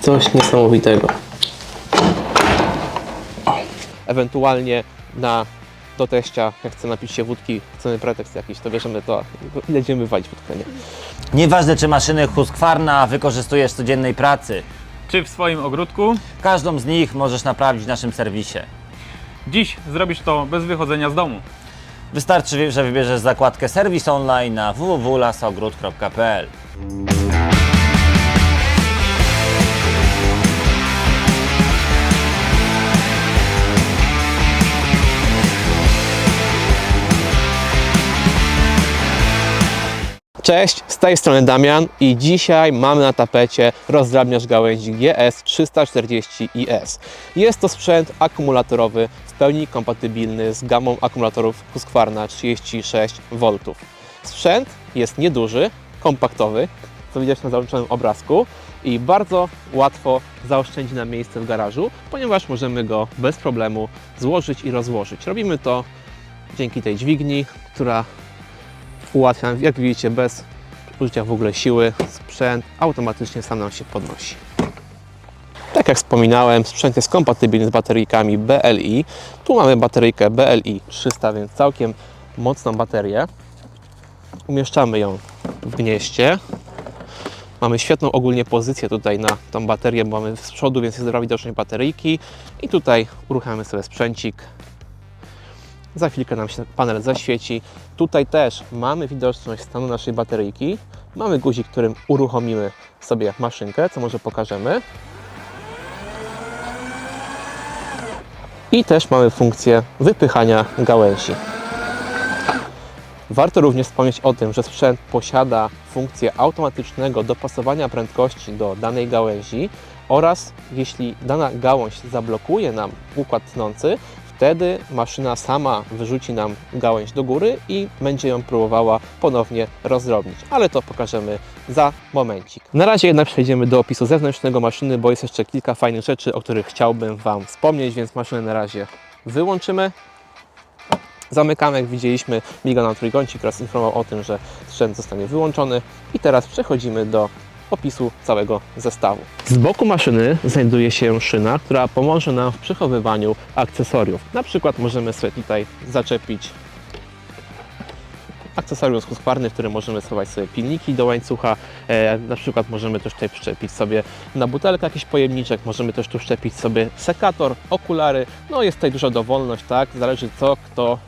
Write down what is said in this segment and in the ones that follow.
Coś niesamowitego. Ewentualnie na do teścia, jak chce napić się wódki, chcemy pretekst jakiś, to bierzemy to i będziemy walić wódkę, nie? Nieważne czy maszyny Husqvarna wykorzystujesz w codziennej pracy. czy w swoim ogródku. Każdą z nich możesz naprawić w naszym serwisie. Dziś zrobisz to bez wychodzenia z domu. Wystarczy, że wybierzesz zakładkę serwis online na www.lasogród.pl Cześć, z tej strony Damian i dzisiaj mamy na tapecie rozdrabniacz gałęzi GS340IS. Jest to sprzęt akumulatorowy w pełni kompatybilny z gamą akumulatorów Husqvarna 36V. Sprzęt jest nieduży, kompaktowy, co widać na załączonym obrazku i bardzo łatwo zaoszczędzi nam miejsce w garażu, ponieważ możemy go bez problemu złożyć i rozłożyć. Robimy to dzięki tej dźwigni, która ułatwia, jak widzicie, bez użycia w ogóle siły, sprzęt automatycznie sam nam się podnosi. Tak jak wspominałem, sprzęt jest kompatybilny z bateryjkami BLI. Tu mamy bateryjkę BLI 300, więc całkiem mocną baterię. Umieszczamy ją w gnieździe. Mamy świetną ogólnie pozycję tutaj na tą baterię, bo mamy z przodu, więc jest dobra widoczność bateryjki. I tutaj uruchamiamy sobie sprzęcik. Za chwilkę nam się panel zaświeci. Tutaj też mamy widoczność stanu naszej bateryjki. Mamy guzik, którym uruchomimy sobie maszynkę, co może pokażemy. I też mamy funkcję wypychania gałęzi. Warto również wspomnieć o tym, że sprzęt posiada funkcję automatycznego dopasowania prędkości do danej gałęzi oraz jeśli dana gałąź zablokuje nam układ tnący, wtedy maszyna sama wyrzuci nam gałęź do góry i będzie ją próbowała ponownie rozdrobnić, ale to pokażemy za momencik. Na razie jednak przejdziemy do opisu zewnętrznego maszyny, bo jest jeszcze kilka fajnych rzeczy, o których chciałbym Wam wspomnieć, więc maszynę na razie wyłączymy. Zamykamy, jak widzieliśmy, miga nam trójkącik oraz informował o tym, że sprzęt zostanie wyłączony. I teraz przechodzimy do opisu całego zestawu. Z boku maszyny znajduje się szyna, która pomoże nam w przechowywaniu akcesoriów. Na przykład możemy sobie tutaj zaczepić akcesorium z Husqvarny, w którym możemy schować sobie pilniki do łańcucha. E, na przykład możemy też tutaj przyczepić sobie na butelkę jakiś pojemniczek, możemy też tu wszczepić sobie sekator, okulary. No jest tutaj duża dowolność, tak? Zależy co kto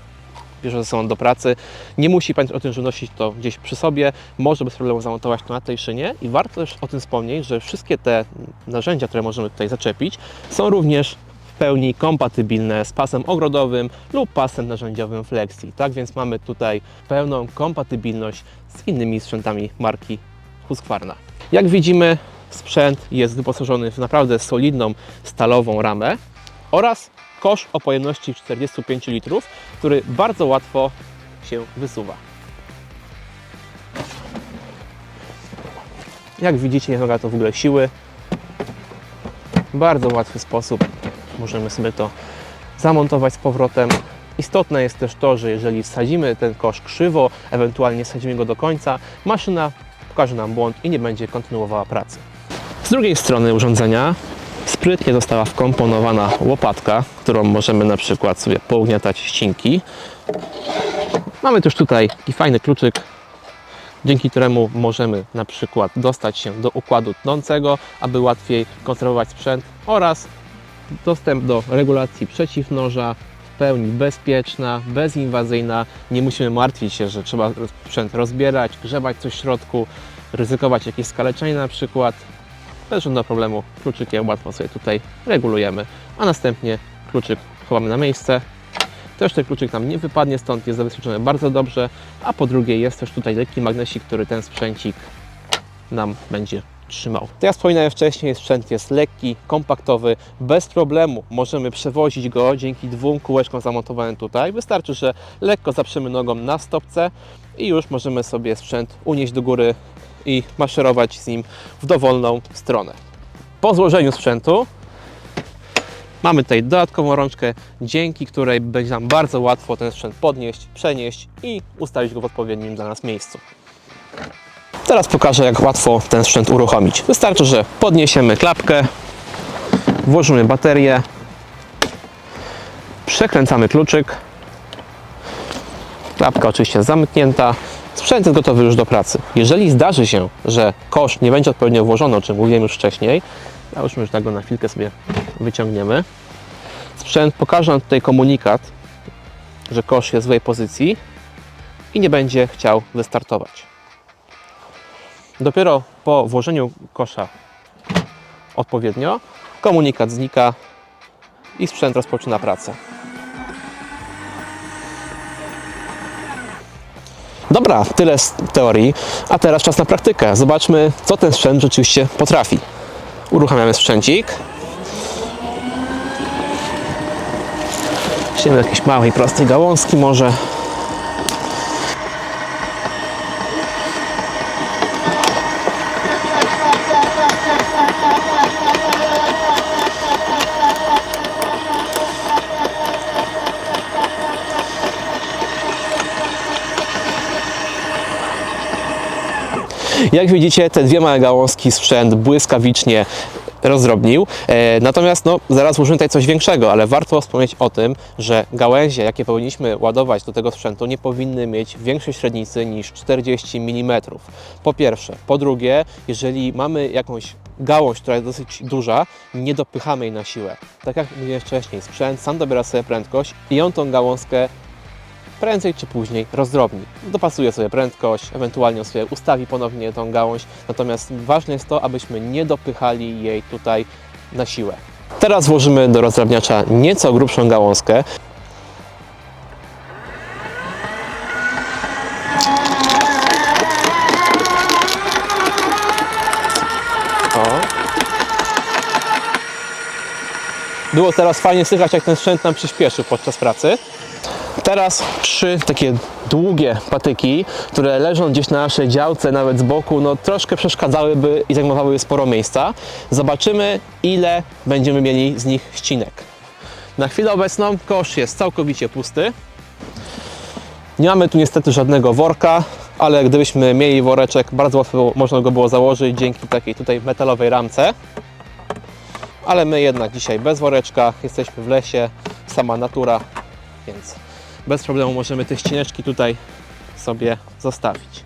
bierze ze sobą do pracy. Nie musi pamiętać o tym, że nosić to gdzieś przy sobie. Może bez problemu zamontować to na tej szynie. I warto też o tym wspomnieć, że wszystkie te narzędzia, które możemy tutaj zaczepić, są również w pełni kompatybilne z pasem ogrodowym lub pasem narzędziowym Flexi. Tak więc mamy tutaj pełną kompatybilność z innymi sprzętami marki Husqvarna. Jak widzimy, sprzęt jest wyposażony w naprawdę solidną stalową ramę oraz kosz o pojemności 45 litrów, który bardzo łatwo się wysuwa. Jak widzicie, nie wymaga to w ogóle siły. Bardzo łatwy sposób możemy sobie to zamontować z powrotem. Istotne jest też to, że jeżeli wsadzimy ten kosz krzywo, ewentualnie wsadzimy go do końca, maszyna pokaże nam błąd i nie będzie kontynuowała pracy. Z drugiej strony urządzenia sprytnie została wkomponowana łopatka, którą możemy na przykład sobie pougniatać ścinki. Mamy też tutaj taki fajny kluczyk, dzięki któremu możemy na przykład dostać się do układu tnącego, aby łatwiej konserwować sprzęt oraz dostęp do regulacji przeciwnoża w pełni bezpieczna, bezinwazyjna. Nie musimy martwić się, że trzeba sprzęt rozbierać, grzebać coś w środku, ryzykować jakieś skaleczenie na przykład bez żadnego problemu kluczykiem łatwo sobie tutaj regulujemy, a następnie kluczyk chowamy na miejsce. Też ten kluczyk nam nie wypadnie, stąd jest zabezpieczony bardzo dobrze, a po drugie jest też tutaj lekki magnesik, który ten sprzęcik nam będzie trzymał. Tak jak wspominałem wcześniej, sprzęt jest lekki, kompaktowy, bez problemu możemy przewozić go dzięki dwóm kółeczkom zamontowanym tutaj. Wystarczy, że lekko zaprzemy nogą na stopce i już możemy sobie sprzęt unieść do góry i maszerować z nim w dowolną stronę. Po złożeniu sprzętu Mamy tutaj dodatkową rączkę, dzięki której będzie nam bardzo łatwo ten sprzęt podnieść, przenieść i ustawić go w odpowiednim dla nas miejscu. Teraz pokażę, jak łatwo ten sprzęt uruchomić. Wystarczy, że podniesiemy klapkę, włożymy baterię, przekręcamy kluczyk, klapka oczywiście zamknięta, sprzęt jest gotowy już do pracy. Jeżeli zdarzy się, że kosz nie będzie odpowiednio włożony, o czym mówiłem już wcześniej, załóżmy, że tak go na chwilkę sobie wyciągniemy. Sprzęt pokaże nam tutaj komunikat, że kosz jest w złej pozycji i nie będzie chciał wystartować. Dopiero po włożeniu kosza odpowiednio komunikat znika i sprzęt rozpoczyna pracę. Dobra, tyle z teorii, a teraz czas na praktykę. Zobaczmy, co ten sprzęt rzeczywiście potrafi. Uruchamiamy sprzęcik. Weźmiemy jakieś małej, prostej gałązki może. Jak widzicie, te dwie małe gałązki sprzęt błyskawicznie rozdrobnił. E, natomiast no, zaraz włożymy tutaj coś większego, ale warto wspomnieć o tym, że gałęzie, jakie powinniśmy ładować do tego sprzętu, nie powinny mieć większej średnicy niż 40 mm. Po pierwsze. Po drugie, jeżeli mamy jakąś gałąź, która jest dosyć duża, nie dopychamy jej na siłę. Tak jak mówiłem wcześniej, sprzęt sam dobiera sobie prędkość i on tą gałązkę prędzej czy później rozdrobni. Dopasuje sobie prędkość, ewentualnie sobie ustawi ponownie tą gałąź, natomiast ważne jest to, abyśmy nie dopychali jej tutaj na siłę. Teraz włożymy do rozdrabniacza nieco grubszą gałązkę. Było teraz fajnie słychać, jak ten sprzęt nam przyspieszył podczas pracy. Teraz trzy takie długie patyki, które leżą gdzieś na naszej działce, nawet z boku, no troszkę przeszkadzałyby i zajmowałyby sporo miejsca. Zobaczymy, ile będziemy mieli z nich ścinek. Na chwilę obecną kosz jest całkowicie pusty. Nie mamy tu niestety żadnego worka, ale gdybyśmy mieli woreczek, bardzo łatwo można go było założyć dzięki takiej tutaj metalowej ramce. Ale my jednak dzisiaj bez woreczka, jesteśmy w lesie, sama natura, więc bez problemu możemy te ścineczki tutaj sobie zostawić.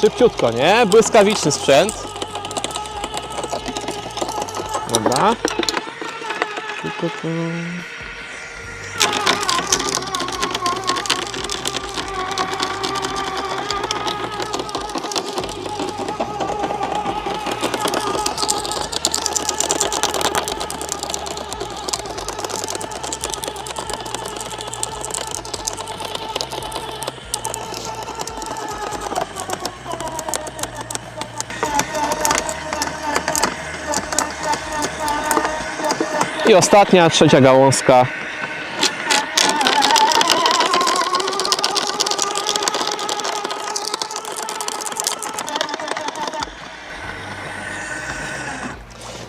Szybciutko, nie? Błyskawiczny sprzęt. Dobra. Tu, tu, I ostatnia, trzecia gałązka.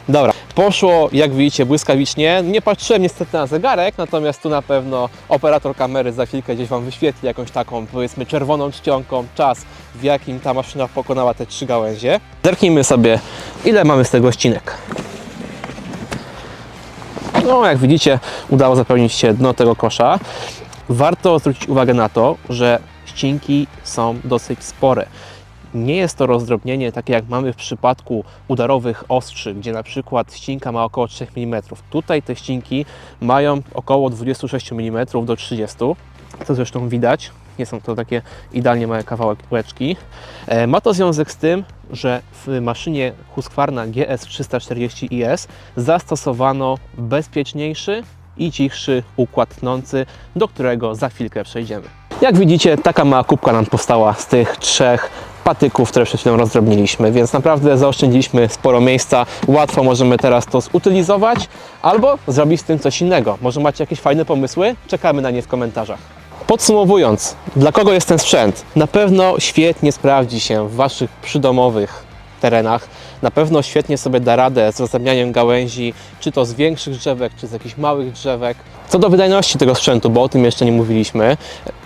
Dobra, poszło jak widzicie błyskawicznie. Nie patrzyłem niestety na zegarek, natomiast tu na pewno operator kamery za chwilkę gdzieś Wam wyświetli jakąś taką powiedzmy czerwoną czcionką czas, w jakim ta maszyna pokonała te trzy gałęzie. Zerknijmy sobie, ile mamy z tego ścinek. No, jak widzicie, udało zapełnić się dno tego kosza. Warto zwrócić uwagę na to, że ścinki są dosyć spore. Nie jest to rozdrobnienie takie jak mamy w przypadku udarowych ostrzy, gdzie na przykład ścinka ma około 3 mm. Tutaj te ścinki mają około 26 mm do 30 co zresztą widać. Nie są to takie idealnie małe kawałeczki. E, Ma to związek z tym, że w maszynie Husqvarna GS340IS zastosowano bezpieczniejszy i cichszy układ tnący, do którego za chwilkę przejdziemy. Jak widzicie, taka mała kubka nam powstała z tych trzech patyków, które przed chwilą rozdrobniliśmy, więc naprawdę zaoszczędziliśmy sporo miejsca. Łatwo możemy teraz to zutylizować albo zrobić z tym coś innego. Może macie jakieś fajne pomysły? Czekamy na nie w komentarzach. Podsumowując, dla kogo jest ten sprzęt? Na pewno świetnie sprawdzi się w Waszych przydomowych terenach. Na pewno świetnie sobie da radę z rozdrobnianiem gałęzi, czy to z większych drzewek, czy z jakichś małych drzewek. Co do wydajności tego sprzętu, bo o tym jeszcze nie mówiliśmy,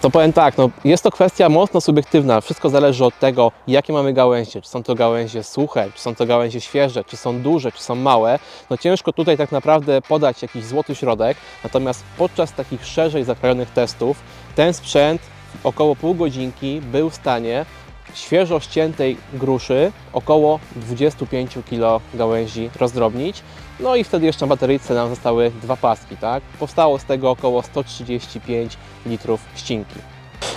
to powiem tak, no, jest to kwestia mocno subiektywna. Wszystko zależy od tego, jakie mamy gałęzie. Czy są to gałęzie suche, czy są to gałęzie świeże, czy są duże, czy są małe. No ciężko tutaj tak naprawdę podać jakiś złoty środek. Natomiast podczas takich szerzej zakrojonych testów ten sprzęt około pół godzinki był w stanie świeżo ściętej gruszy około 25 kg gałęzi rozdrobnić. No i wtedy jeszcze na bateryjce nam zostały dwa paski, tak? Powstało z tego około 135 litrów ścinki.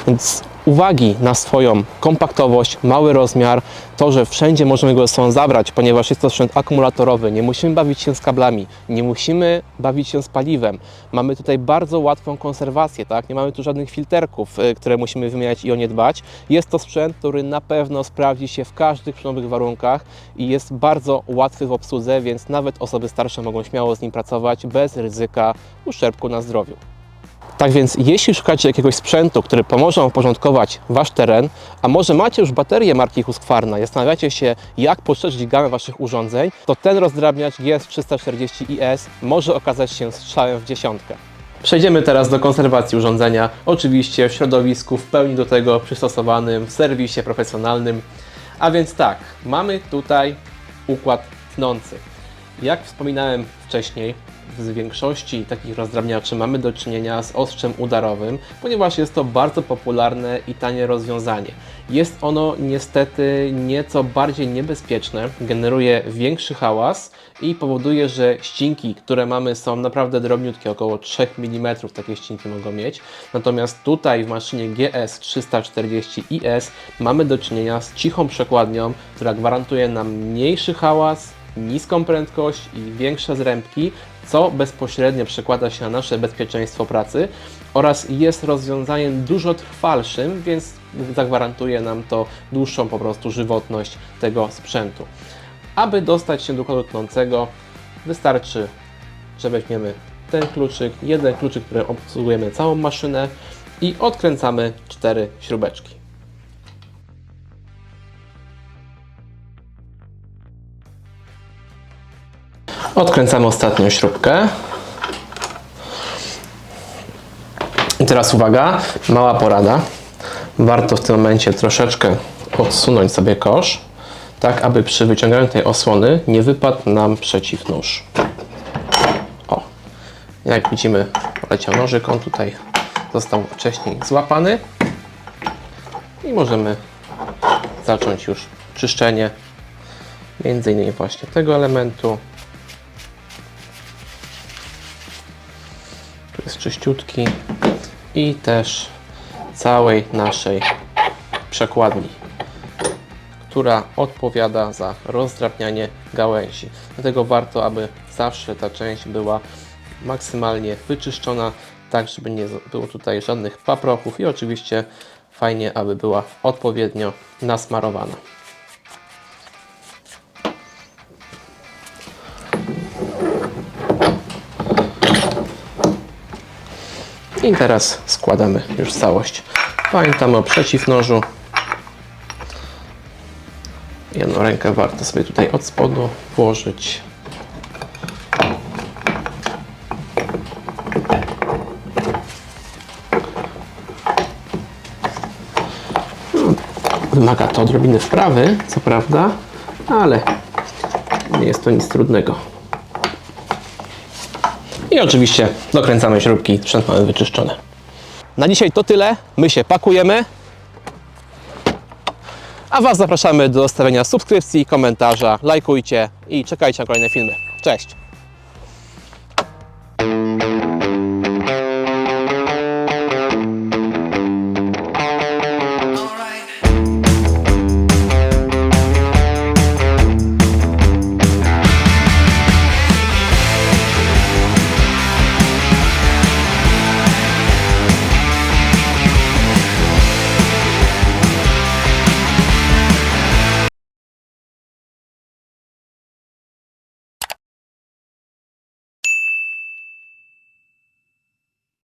Więc uwagi na swoją kompaktowość, mały rozmiar, to, że wszędzie możemy go ze sobą zabrać, ponieważ jest to sprzęt akumulatorowy, nie musimy bawić się z kablami, nie musimy bawić się z paliwem. Mamy tutaj bardzo łatwą konserwację, tak? Nie mamy tu żadnych filterków, y, które musimy wymieniać i o nie dbać. Jest to sprzęt, który na pewno sprawdzi się w każdych przynowych warunkach i jest bardzo łatwy w obsłudze, więc nawet osoby starsze mogą śmiało z nim pracować bez ryzyka uszczerbku na zdrowiu. Tak więc, jeśli szukacie jakiegoś sprzętu, który pomoże Wam uporządkować Wasz teren, a może macie już baterię marki Husqvarna i zastanawiacie się, jak poszerzyć gamę Waszych urządzeń, to ten rozdrabniacz GS340IS może okazać się strzałem w dziesiątkę. Przejdziemy teraz do konserwacji urządzenia, oczywiście w środowisku w pełni do tego przystosowanym, w serwisie profesjonalnym. A więc tak, mamy tutaj układ tnący. Jak wspominałem wcześniej, w większości takich rozdrabniaczy mamy do czynienia z ostrzem udarowym, ponieważ jest to bardzo popularne i tanie rozwiązanie. Jest ono niestety nieco bardziej niebezpieczne, generuje większy hałas i powoduje, że ścinki, które mamy są naprawdę drobniutkie, około 3 mm takie ścinki mogą mieć. Natomiast tutaj w maszynie GS340IS mamy do czynienia z cichą przekładnią, która gwarantuje nam mniejszy hałas, niską prędkość i większe zrębki, co bezpośrednio przekłada się na nasze bezpieczeństwo pracy oraz jest rozwiązaniem dużo trwalszym, więc zagwarantuje nam to dłuższą po prostu żywotność tego sprzętu. Aby dostać się do układu tnącego, wystarczy, że weźmiemy ten kluczyk, jeden kluczyk, który obsługujemy całą maszynę i odkręcamy cztery śrubeczki. Odkręcamy ostatnią śrubkę. I teraz uwaga, mała porada. Warto w tym momencie troszeczkę odsunąć sobie kosz, tak aby przy wyciąganiu tej osłony nie wypadł nam przeciw nóż. O, jak widzimy, poleciał nożyk, on tutaj został wcześniej złapany i możemy zacząć już czyszczenie między innymi właśnie tego elementu czyściutki i też całej naszej przekładni, która odpowiada za rozdrabnianie gałęzi. Dlatego warto, aby zawsze ta część była maksymalnie wyczyszczona, tak żeby nie było tutaj żadnych paprochów i oczywiście fajnie, aby była odpowiednio nasmarowana. I teraz składamy już całość. Pamiętamy o przeciwnożu. Jedną rękę warto sobie tutaj od spodu włożyć. No, Wymaga to odrobiny wprawy, co prawda, ale nie jest to nic trudnego. I oczywiście dokręcamy śrubki, sprzęt mamy wyczyszczony. Na dzisiaj to tyle. My się pakujemy. A Was zapraszamy do zostawienia subskrypcji, komentarza, lajkujcie i czekajcie na kolejne filmy. Cześć!